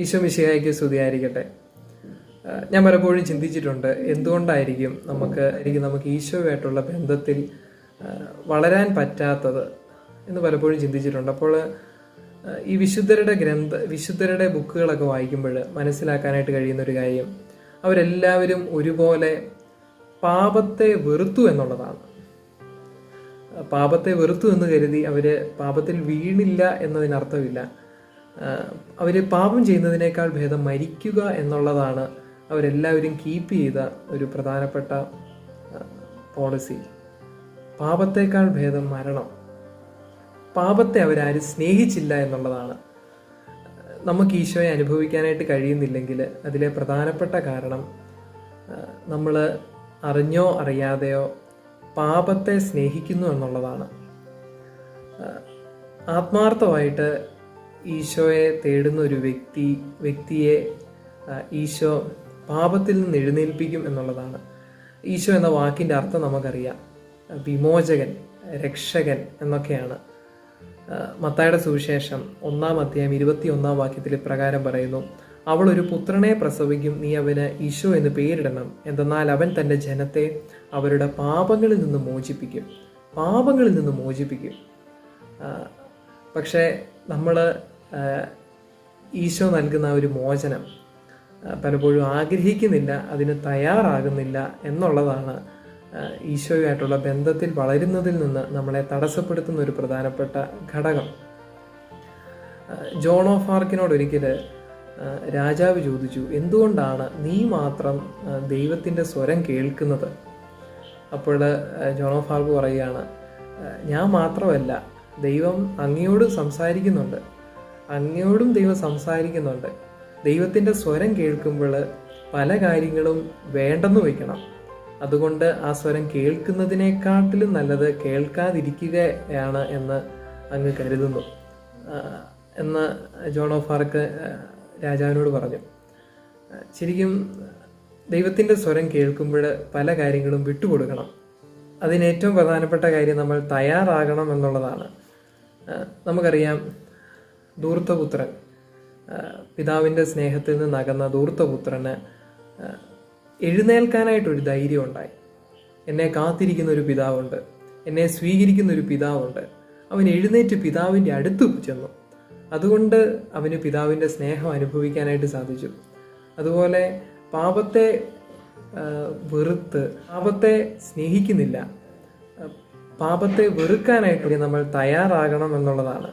ഈശോ മിശിഹായ്ക്ക് സ്തുതിയായിരിക്കട്ടെ ഞാൻ പലപ്പോഴും ചിന്തിച്ചിട്ടുണ്ട് എന്തുകൊണ്ടായിരിക്കും നമുക്ക് എനിക്ക് നമുക്ക് ഈശോയുമായിട്ടുള്ള ബന്ധത്തിൽ വളരാൻ പറ്റാത്തത് എന്ന് പലപ്പോഴും ചിന്തിച്ചിട്ടുണ്ട്. അപ്പോൾ ഈ വിശുദ്ധരുടെ ഗ്രന്ഥ വിശുദ്ധരുടെ ബുക്കുകളൊക്കെ വായിക്കുമ്പോൾ മനസ്സിലാക്കാനായിട്ട് കഴിയുന്ന ഒരു കാര്യം അവരെല്ലാവരും ഒരുപോലെ പാപത്തെ വെറുത്തു എന്നുള്ളതാണ്. പാപത്തെ വെറുത്തു എന്ന് കരുതി അവർ പാപത്തിൽ വീണില്ല എന്നതിനർത്ഥമില്ല. അവർ പാപം ചെയ്യുന്നതിനേക്കാൾ ഭേദം മരിക്കുക എന്നുള്ളതാണ് അവരെല്ലാവരും കീപ്പ് ചെയ്ത ഒരു പ്രധാനപ്പെട്ട പോളിസി പാപത്തേക്കാൾ ഭേദം മരണം. പാപത്തെ അവരാരും സ്നേഹിച്ചില്ല എന്നുള്ളതാണ്. നമുക്ക് ഈശോയെ അനുഭവിക്കാനായിട്ട് കഴിയുന്നില്ലെങ്കിൽ അതിലെ പ്രധാനപ്പെട്ട കാരണം നമ്മൾ അറിഞ്ഞോ അറിയാതെയോ പാപത്തെ സ്നേഹിക്കുന്നു എന്നുള്ളതാണ്. ആത്മാർത്ഥമായിട്ട് ഈശോയെ തേടുന്ന ഒരു വ്യക്തി വ്യക്തിയെ ഈശോ പാപത്തിൽ നിന്ന് എഴുന്നേൽപ്പിക്കും എന്നുള്ളതാണ്. ഈശോ എന്ന വാക്കിന്റെ അർത്ഥം നമുക്കറിയാം. വിമോചകൻ രക്ഷകൻ എന്നൊക്കെയാണ്. മത്തായുടെ സുവിശേഷം ഒന്നാം അധ്യായം ഇരുപത്തി ഒന്നാം വാക്യത്തിൽ പ്രകാരം പറയുന്നു അവൾ ഒരു പുത്രനെ പ്രസവിക്കും നീ അവന് ഈശോ എന്ന് പേരിടണം. എന്തെന്നാൽ അവൻ തന്റെ ജനത്തെ അവരുടെ പാപങ്ങളിൽ നിന്ന് മോചിപ്പിക്കും. പാപങ്ങളിൽ നിന്ന് മോചിപ്പിക്കും. പക്ഷേ നമ്മൾ ഈശോ നൽകുന്ന ഒരു മോചനം പലപ്പോഴും ആഗ്രഹിക്കുന്നില്ല അതിന് തയ്യാറാകുന്നില്ല എന്നുള്ളതാണ് ഈശോയുമായിട്ടുള്ള ബന്ധത്തിൽ വളരുന്നതിൽ നിന്ന് നമ്മളെ തടസ്സപ്പെടുത്തുന്ന ഒരു പ്രധാനപ്പെട്ട ഘടകം. ജോൺ ഓഫ് ആർക്കിനോട് ഒരിക്കൽ രാജാവ് ചോദിച്ചു എന്തുകൊണ്ടാണ് നീ മാത്രം ദൈവത്തിന്റെ സ്വരം കേൾക്കുന്നത്? അപ്പോൾ ജോൺ ഓഫ് ആർക്ക് പറയുകയാണ് ഞാൻ മാത്രമല്ല ദൈവം അങ്ങയോട് സംസാരിക്കുന്നുണ്ട്. അങ്ങയോടും ദൈവം സംസാരിക്കുന്നുണ്ട്. ദൈവത്തിന്റെ സ്വരം കേൾക്കുമ്പോൾ പല കാര്യങ്ങളും വേണ്ടെന്ന് വയ്ക്കണം. അതുകൊണ്ട് ആ സ്വരം കേൾക്കുന്നതിനേക്കാട്ടിലും നല്ലത് കേൾക്കാതിരിക്കുകയാണ് എന്ന് അങ്ങ് കരുതുന്നു. എന്ന് ജോൺ ഓഫ് ആർക്ക് രാജാവിനോട് പറഞ്ഞു. ശരിക്കും ദൈവത്തിന്റെ സ്വരം കേൾക്കുമ്പോൾ പല കാര്യങ്ങളും വിട്ടുകൊടുക്കണം. അതിന് ഏറ്റവും പ്രധാനപ്പെട്ട കാര്യം നമ്മൾ തയ്യാറാകണം എന്നുള്ളതാണ്. നമുക്കറിയാം ധൂർത്തപുത്രൻ പിതാവിന്റെ സ്നേഹത്തിൽ നിന്ന് അകന്ന ധൂർത്തപുത്രന് എഴുന്നേൽക്കാനായിട്ടൊരു ധൈര്യം ഉണ്ടായി എന്നെ കാത്തിരിക്കുന്ന ഒരു പിതാവുണ്ട്. എന്നെ സ്വീകരിക്കുന്ന ഒരു പിതാവുണ്ട്. അവൻ എഴുന്നേറ്റ് പിതാവിന്റെ അടുത്ത് ചെന്നു. അതുകൊണ്ട് അവന് പിതാവിന്റെ സ്നേഹം അനുഭവിക്കാനായിട്ട് സാധിച്ചു. അതുപോലെ പാപത്തെ വെറുത്ത് പാപത്തെ സ്നേഹിക്കുന്നില്ല. പാപത്തെ വെറുക്കാനായിട്ട് നമ്മൾ തയ്യാറാകണം എന്നുള്ളതാണ്.